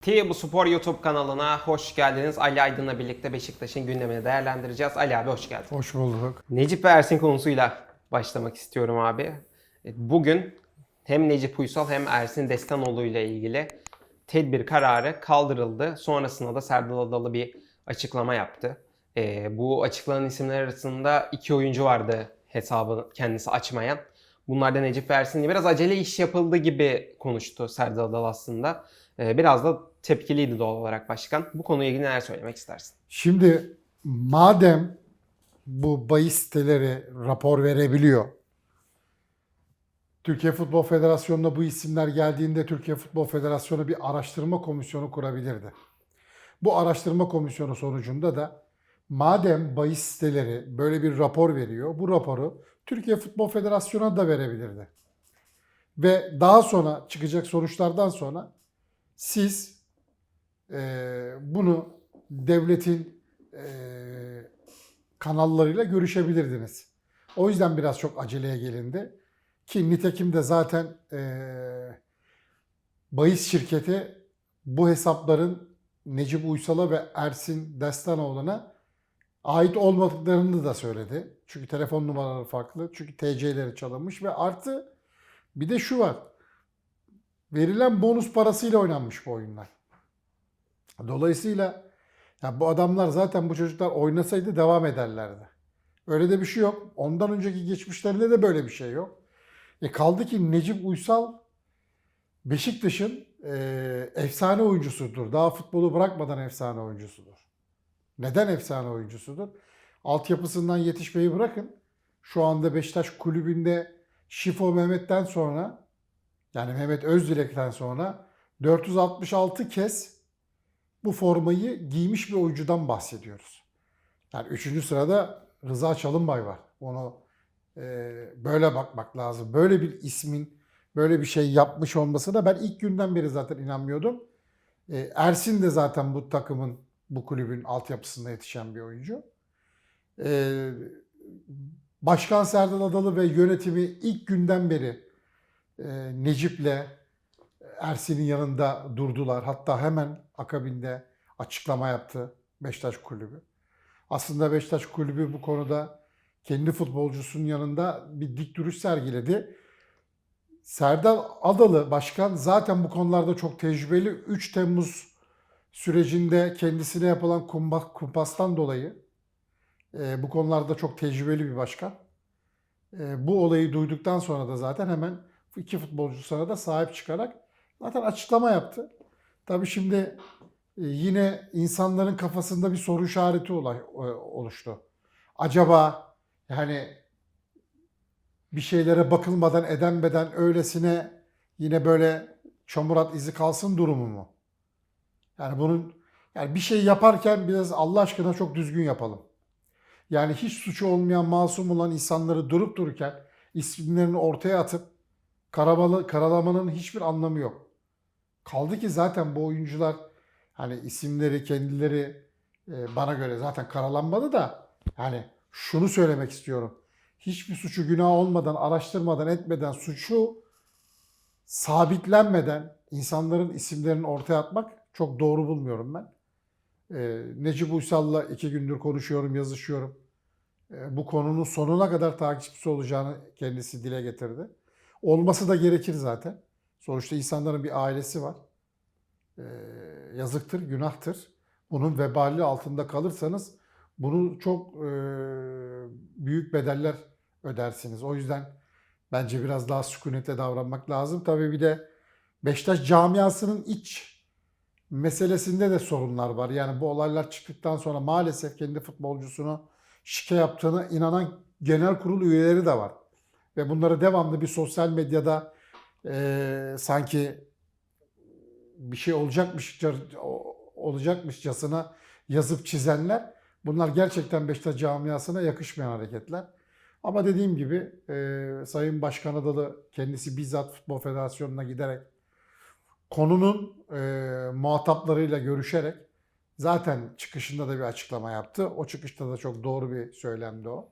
TİB Spor YouTube kanalına hoş geldiniz. Ali Aydın'la birlikte Beşiktaş'ın gündemini değerlendireceğiz. Ali abi hoş geldin. Hoş bulduk. Necip ve Ersin konusuyla başlamak istiyorum abi. E, Bugün hem Necip Uysal hem Ersin Destanoğlu ile ilgili tedbir kararı kaldırıldı. Sonrasında da Serdal Adalı bir açıklama yaptı. E, bu açıklanan isimler arasında iki oyuncu vardı hesabı kendisi açmayan. Bunlardan Necip ve Ersin'le biraz acele iş yapıldı gibi konuştu Serdal Adalı aslında. E, biraz da tepkiliydi doğal olarak başkan. Bu konuyla ilgili neler söylemek istersin? Şimdi madem bu bahis siteleri rapor verebiliyor. Türkiye Futbol Federasyonu'na bu isimler geldiğinde Türkiye Futbol Federasyonu bir araştırma komisyonu kurabilirdi. Bu araştırma komisyonu sonucunda da madem bahis siteleri böyle bir rapor veriyor, bu raporu Türkiye Futbol Federasyonu'na da verebilirdi. Ve daha sonra çıkacak sonuçlardan sonra siz eee, bunu devletin eee, kanallarıyla görüşebilirdiniz. O yüzden biraz çok aceleye gelindi. Ki nitekim de zaten eee bahis şirketi bu hesapların Necip Uysal'a ve Ersin Destanoğlu'na ait olmadıklarını da söyledi. Çünkü telefon numaraları farklı. Çünkü TC'leri çalınmış ve artı bir de şu var. Verilen bonus parasıyla oynanmış bu oyunlar. Dolayısıyla ya bu adamlar zaten bu çocuklar oynasaydı devam ederlerdi. Öyle de bir şey yok. Ondan önceki geçmişlerinde de böyle bir şey yok. E kaldı ki Necip Uysal Beşiktaş'ın e, efsane oyuncusudur. Daha futbolu bırakmadan efsane oyuncusudur. Neden efsane oyuncusudur? Altyapısından yetişmeyi bırakın. Şu anda Beşiktaş kulübünde Şifo Mehmet'ten sonra yani Mehmet Özdilek'ten sonra 466 kez bu formayı giymiş bir oyuncudan bahsediyoruz. Yani üçüncü sırada Rıza Çalınbay var. Onu e, böyle bakmak lazım. Böyle bir ismin böyle bir şey yapmış olmasına ben ilk günden beri zaten inanmıyordum. E, Ersin de zaten bu takımın, bu kulübün altyapısında yetişen bir oyuncu. E, Başkan Serdal Adalı ve yönetimi ilk günden beri e, Necip'le Ersin'in yanında durdular. Hatta hemen akabinde açıklama yaptı Beşiktaş Kulübü. Aslında Beşiktaş Kulübü bu konuda kendi futbolcusunun yanında bir dik duruş sergiledi. Serdal Adalı başkan zaten bu konularda çok tecrübeli. 3 Temmuz sürecinde kendisine yapılan kumpastan dolayı e, bu konularda çok tecrübeli bir başkan. E, bu olayı duyduktan sonra da zaten hemen iki futbolcusuna da sahip çıkarak zaten açıklama yaptı. Tabii şimdi e, yine insanların kafasında bir soru işareti olay, e, oluştu. Acaba yani bir şeylere bakılmadan edenmeden öylesine yine böyle çamurat izi kalsın durumu mu? Yani bunun yani bir şey yaparken biraz Allah aşkına çok düzgün yapalım. Yani hiç suçu olmayan, masum olan insanları durup dururken isimlerini ortaya atıp karamalı, karalamanın hiçbir anlamı yok. Kaldı ki zaten bu oyuncular hani isimleri kendileri e, bana göre zaten karalanmadı da yani şunu söylemek istiyorum. Hiçbir suçu günah olmadan, araştırmadan, etmeden, suçu sabitlenmeden insanların isimlerini ortaya atmak çok doğru bulmuyorum ben. Ee, Necip Uysal'la iki gündür konuşuyorum, yazışıyorum. Ee, bu konunun sonuna kadar takipçisi olacağını kendisi dile getirdi. Olması da gerekir zaten. Sonuçta insanların bir ailesi var. Ee, yazıktır, günahtır. Bunun vebali altında kalırsanız bunu çok e, büyük bedeller ödersiniz. O yüzden bence biraz daha sükunetle davranmak lazım. Tabii bir de Beşiktaş camiasının iç meselesinde de sorunlar var. Yani bu olaylar çıktıktan sonra maalesef kendi futbolcusunu şike yaptığına inanan genel kurul üyeleri de var. Ve bunları devamlı bir sosyal medyada e, sanki bir şey olacakmış olacakmışçasına yazıp çizenler bunlar gerçekten Beşiktaş camiasına yakışmayan hareketler. Ama dediğim gibi e, Sayın Başkan Adalı kendisi bizzat Futbol Federasyonu'na giderek konunun e, muhataplarıyla görüşerek zaten çıkışında da bir açıklama yaptı. O çıkışta da çok doğru bir söylemdi o.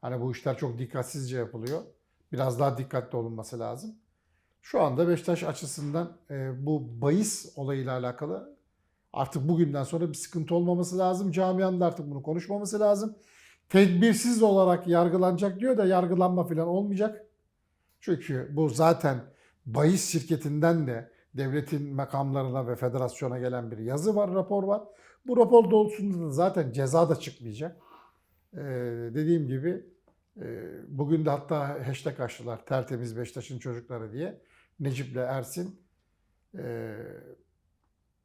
Hani bu işler çok dikkatsizce yapılıyor. Biraz daha dikkatli olunması lazım. Şu anda Beşiktaş açısından e, bu bahis olayıyla alakalı artık bugünden sonra bir sıkıntı olmaması lazım. Camianın da artık bunu konuşmaması lazım. Tedbirsiz olarak yargılanacak diyor da yargılanma falan olmayacak. Çünkü bu zaten bahis şirketinden de devletin makamlarına ve federasyona gelen bir yazı var, rapor var. Bu rapor doğrultusunda da zaten ceza da çıkmayacak. Ee, dediğim gibi e, bugün de hatta hashtag açtılar tertemiz Beşiktaş'ın çocukları diye. Necip'le Ersin e,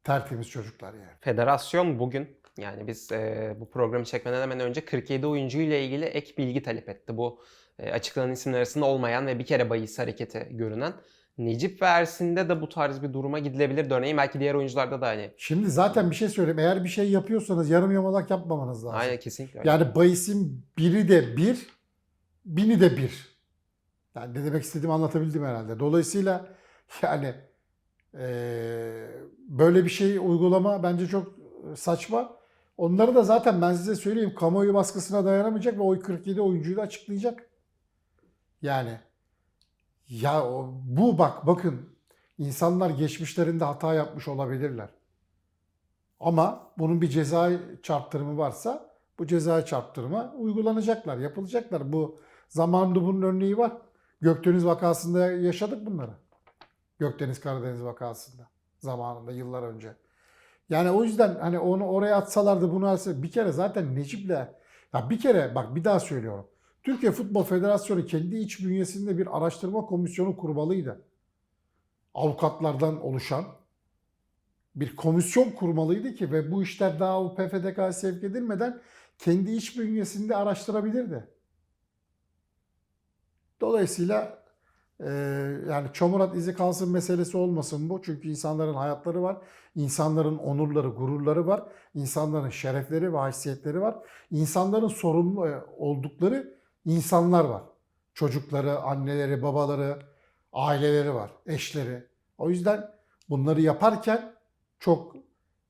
tertemiz çocuklar yani. Federasyon bugün yani biz e, bu programı çekmeden hemen önce 47 oyuncu ile ilgili ek bilgi talep etti. Bu e, açıklanan isimler arasında olmayan ve bir kere bahis hareketi görünen. Necip ve Ersin'de de bu tarz bir duruma gidilebilir. Örneğin belki diğer oyuncularda da hani. Şimdi zaten bir şey söyleyeyim. Eğer bir şey yapıyorsanız yarım yamalak yapmamanız lazım. Aynen kesinlikle öyle. Yani bahisin biri de bir, bini de bir. Yani ne demek istediğimi anlatabildim herhalde. Dolayısıyla yani eee, böyle bir şey uygulama bence çok saçma. Onları da zaten ben size söyleyeyim kamuoyu baskısına dayanamayacak ve o 47 oyuncuyu da açıklayacak. Yani ya bu bak bakın insanlar geçmişlerinde hata yapmış olabilirler. Ama bunun bir ceza çarptırımı varsa bu ceza çarptırıma uygulanacaklar, yapılacaklar. Bu zamanında bunun örneği var. Gökdeniz vakasında yaşadık bunları. Gökdeniz Karadeniz vakasında zamanında yıllar önce. Yani o yüzden hani onu oraya atsalardı bunu atsa bir kere zaten Necip'le ya bir kere bak bir daha söylüyorum. Türkiye Futbol Federasyonu kendi iç bünyesinde bir araştırma komisyonu kurmalıydı. Avukatlardan oluşan bir komisyon kurmalıydı ki ve bu işler daha o PFDK'ya sevk edilmeden kendi iç bünyesinde araştırabilirdi. Dolayısıyla e, yani çomurat izi kalsın meselesi olmasın bu. Çünkü insanların hayatları var. insanların onurları, gururları var. insanların şerefleri ve haysiyetleri var. İnsanların sorumlu e, oldukları insanlar var. Çocukları, anneleri, babaları, aileleri var, eşleri. O yüzden bunları yaparken çok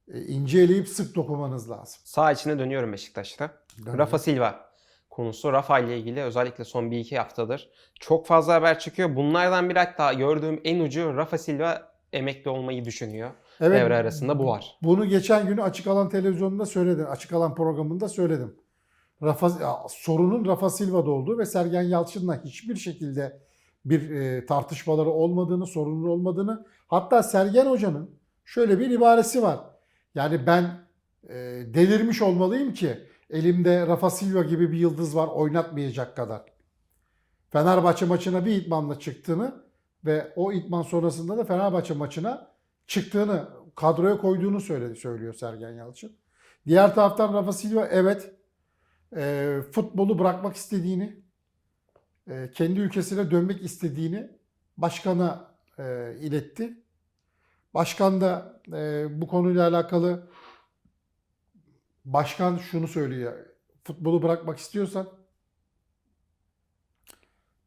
e, ince eleyip sık dokunmanız lazım. Sağ içine dönüyorum Beşiktaş'ta. Rafa Silva konusu. Rafa ile ilgili özellikle son bir iki haftadır çok fazla haber çıkıyor. Bunlardan bir hatta gördüğüm en ucu Rafa Silva emekli olmayı düşünüyor. Evet, Devre arasında bu var. Bunu geçen günü Açık Alan televizyonunda söyledim. Açık Alan programında söyledim. Rafa, sorunun Rafa Silva'da olduğu ve Sergen Yalçın'la hiçbir şekilde bir e, tartışmaları olmadığını, sorunun olmadığını. Hatta Sergen Hoca'nın şöyle bir ibaresi var. Yani ben e, delirmiş olmalıyım ki elimde Rafa Silva gibi bir yıldız var oynatmayacak kadar. Fenerbahçe maçına bir itmanla çıktığını ve o itman sonrasında da Fenerbahçe maçına çıktığını, kadroya koyduğunu söyledi, söylüyor Sergen Yalçın. Diğer taraftan Rafa Silva evet e, futbolu bırakmak istediğini, e, kendi ülkesine dönmek istediğini başkana e, iletti. Başkan da e, bu konuyla alakalı başkan şunu söylüyor. Futbolu bırakmak istiyorsan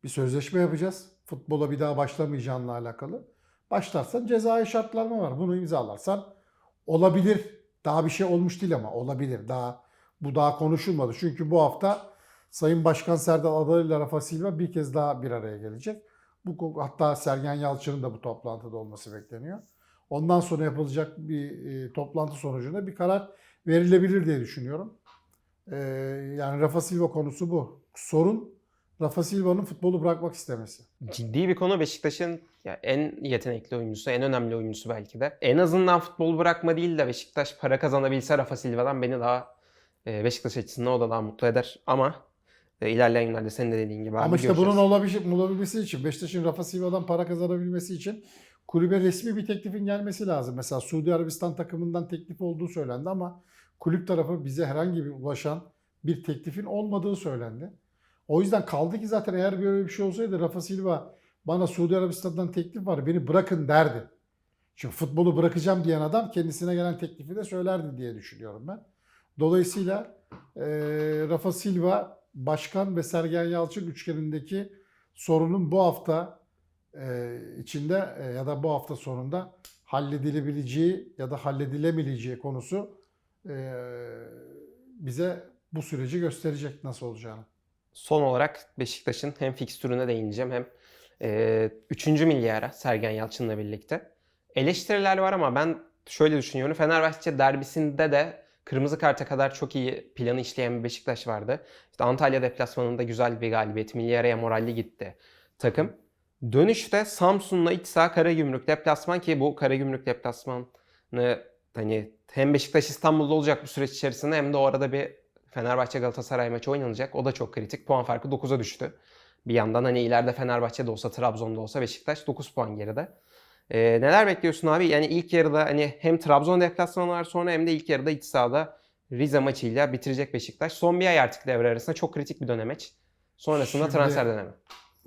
bir sözleşme yapacağız. Futbola bir daha başlamayacağınla alakalı. Başlarsan cezai şartlanma var. Bunu imzalarsan olabilir. Daha bir şey olmuş değil ama olabilir. Daha bu daha konuşulmadı. Çünkü bu hafta Sayın Başkan Serdal Adalı ile Rafa Silva bir kez daha bir araya gelecek. Bu hatta Sergen Yalçın'ın da bu toplantıda olması bekleniyor. Ondan sonra yapılacak bir e, toplantı sonucunda bir karar verilebilir diye düşünüyorum. E, yani Rafa Silva konusu bu. Sorun Rafa Silva'nın futbolu bırakmak istemesi. Ciddi bir konu Beşiktaş'ın ya en yetenekli oyuncusu, en önemli oyuncusu belki de. En azından futbolu bırakma değil de Beşiktaş para kazanabilse Rafa Silva'dan beni daha Beşiktaş açısından o da daha mutlu eder. Ama e, ilerleyen günlerde senin de dediğin gibi Ama işte göreceğiz. bunun olabilmesi, için Beşiktaş'ın Rafa Silva'dan para kazanabilmesi için kulübe resmi bir teklifin gelmesi lazım. Mesela Suudi Arabistan takımından teklif olduğu söylendi ama kulüp tarafı bize herhangi bir ulaşan bir teklifin olmadığı söylendi. O yüzden kaldı ki zaten eğer böyle bir şey olsaydı Rafa Silva bana Suudi Arabistan'dan teklif var beni bırakın derdi. Şimdi futbolu bırakacağım diyen adam kendisine gelen teklifi de söylerdi diye düşünüyorum ben. Dolayısıyla e, Rafa Silva Başkan ve Sergen Yalçın üçgenindeki sorunun bu hafta e, içinde e, ya da bu hafta sonunda halledilebileceği ya da halledilemeyeceği konusu e, bize bu süreci gösterecek nasıl olacağını. Son olarak Beşiktaş'ın hem fikstürüne değineceğim hem e, üçüncü milyara Sergen Yalçın'la birlikte. Eleştiriler var ama ben şöyle düşünüyorum. Fenerbahçe derbisinde de kırmızı karta kadar çok iyi planı işleyen bir Beşiktaş vardı. İşte Antalya deplasmanında güzel bir galibiyet. Milyara'ya moralli gitti takım. Dönüşte Samsun'la iç saha Karagümrük deplasman ki bu Karagümrük deplasmanı hani hem Beşiktaş İstanbul'da olacak bu süreç içerisinde hem de o arada bir Fenerbahçe Galatasaray maçı oynanacak. O da çok kritik. Puan farkı 9'a düştü. Bir yandan hani ileride Fenerbahçe'de olsa, Trabzon'da olsa Beşiktaş 9 puan geride. Ee, neler bekliyorsun abi? Yani ilk yarıda hani hem Trabzon deplasmanı var sonra hem de ilk yarıda iç sahada Rize maçıyla bitirecek Beşiktaş. Son bir ay artık devre arasında çok kritik bir dönemeç. Sonrasında Şimdi- transfer dönemi.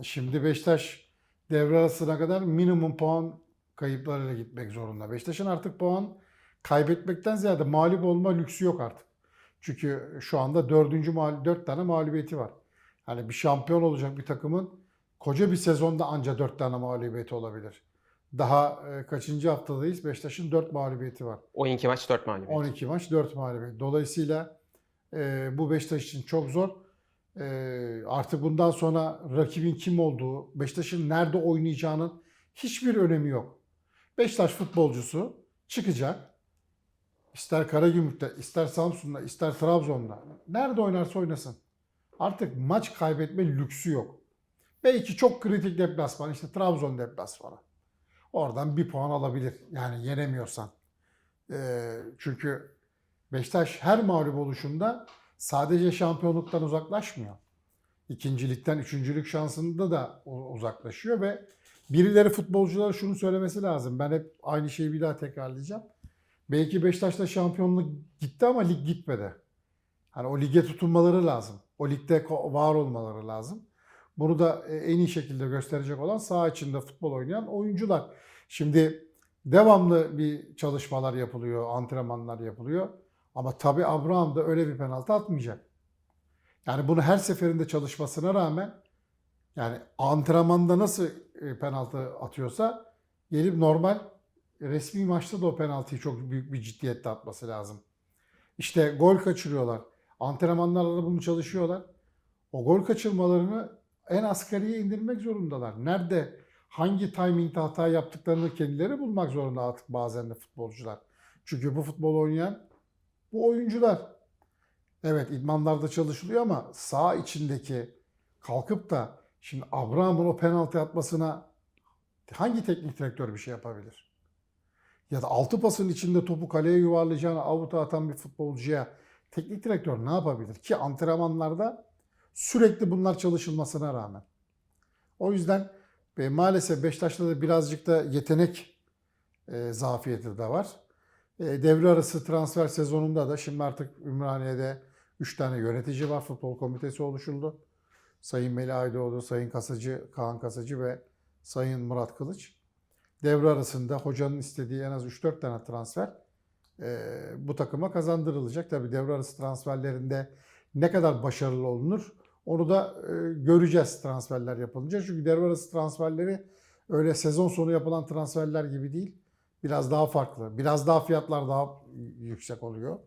Şimdi Beşiktaş devre arasına kadar minimum puan kayıplarıyla gitmek zorunda. Beşiktaş'ın artık puan kaybetmekten ziyade mağlup olma lüksü yok artık. Çünkü şu anda dördüncü mağlup, dört tane mağlubiyeti var. Hani bir şampiyon olacak bir takımın koca bir sezonda anca dört tane mağlubiyeti olabilir. Daha e, kaçıncı haftadayız? Beşiktaş'ın dört mağlubiyeti var. 12 maç 4 mağlubiyet. 12 maç 4 mağlubiyet. Dolayısıyla e, bu Beşiktaş için çok zor. E, artık bundan sonra rakibin kim olduğu, Beşiktaş'ın nerede oynayacağının hiçbir önemi yok. Beşiktaş futbolcusu çıkacak. İster Karagümrük'te, ister Samsun'da, ister Trabzon'da. Nerede oynarsa oynasın. Artık maç kaybetme lüksü yok. Belki çok kritik deplasman, işte Trabzon deplasmanı. Oradan bir puan alabilir. Yani yenemiyorsan. Ee, çünkü Beşiktaş her mağlup oluşunda sadece şampiyonluktan uzaklaşmıyor. İkincilikten üçüncülük şansında da uzaklaşıyor ve birileri futbolculara şunu söylemesi lazım. Ben hep aynı şeyi bir daha tekrarlayacağım. Belki Beşiktaş'ta şampiyonluk gitti ama lig gitmedi. Hani o lige tutunmaları lazım. O ligde var olmaları lazım. Bunu da e, en iyi şekilde gösterecek olan saha içinde futbol oynayan oyuncular. Şimdi devamlı bir çalışmalar yapılıyor, antrenmanlar yapılıyor. Ama tabii Abraham da öyle bir penaltı atmayacak. Yani bunu her seferinde çalışmasına rağmen yani antrenmanda nasıl e, penaltı atıyorsa gelip normal resmi maçta da o penaltıyı çok büyük bir ciddiyetle atması lazım. İşte gol kaçırıyorlar. Antrenmanlarda da bunu çalışıyorlar. O gol kaçırmalarını en asgariye indirmek zorundalar. Nerede hangi timingde hata yaptıklarını kendileri bulmak zorunda artık bazen de futbolcular. Çünkü bu futbol oynayan bu oyuncular. Evet idmanlarda çalışılıyor ama sağ içindeki kalkıp da şimdi Abraham'ın o penaltı atmasına hangi teknik direktör bir şey yapabilir? Ya da altı pasın içinde topu kaleye yuvarlayacağına avuta atan bir futbolcuya teknik direktör ne yapabilir? Ki antrenmanlarda sürekli bunlar çalışılmasına rağmen. O yüzden ve maalesef Beşiktaş'ta da birazcık da yetenek e, zafiyeti de var. E, devre arası transfer sezonunda da şimdi artık Ümraniye'de 3 tane yönetici var. Futbol komitesi oluşuldu. Sayın Melih Aydoğdu, Sayın Kasacı, Kaan Kasacı ve Sayın Murat Kılıç. Devre arasında hocanın istediği en az 3-4 tane transfer e, bu takıma kazandırılacak. Tabii devre arası transferlerinde ne kadar başarılı olunur onu da e, göreceğiz transferler yapılınca. Çünkü devre arası transferleri öyle sezon sonu yapılan transferler gibi değil. Biraz daha farklı. Biraz daha fiyatlar daha yüksek oluyor.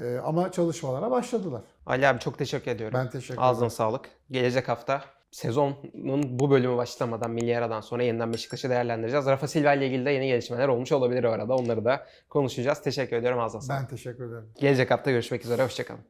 E, ama çalışmalara başladılar. Ali abi çok teşekkür ediyorum. Ben teşekkür Ağzına ederim. sağlık. Gelecek hafta sezonun bu bölümü başlamadan Milyara'dan sonra yeniden Beşiktaş'ı değerlendireceğiz. Rafa Silva ile ilgili de yeni gelişmeler olmuş olabilir o arada. Onları da konuşacağız. Teşekkür ediyorum ağzına sağlık. Ben teşekkür ederim. Gelecek hafta görüşmek üzere. Hoşçakalın.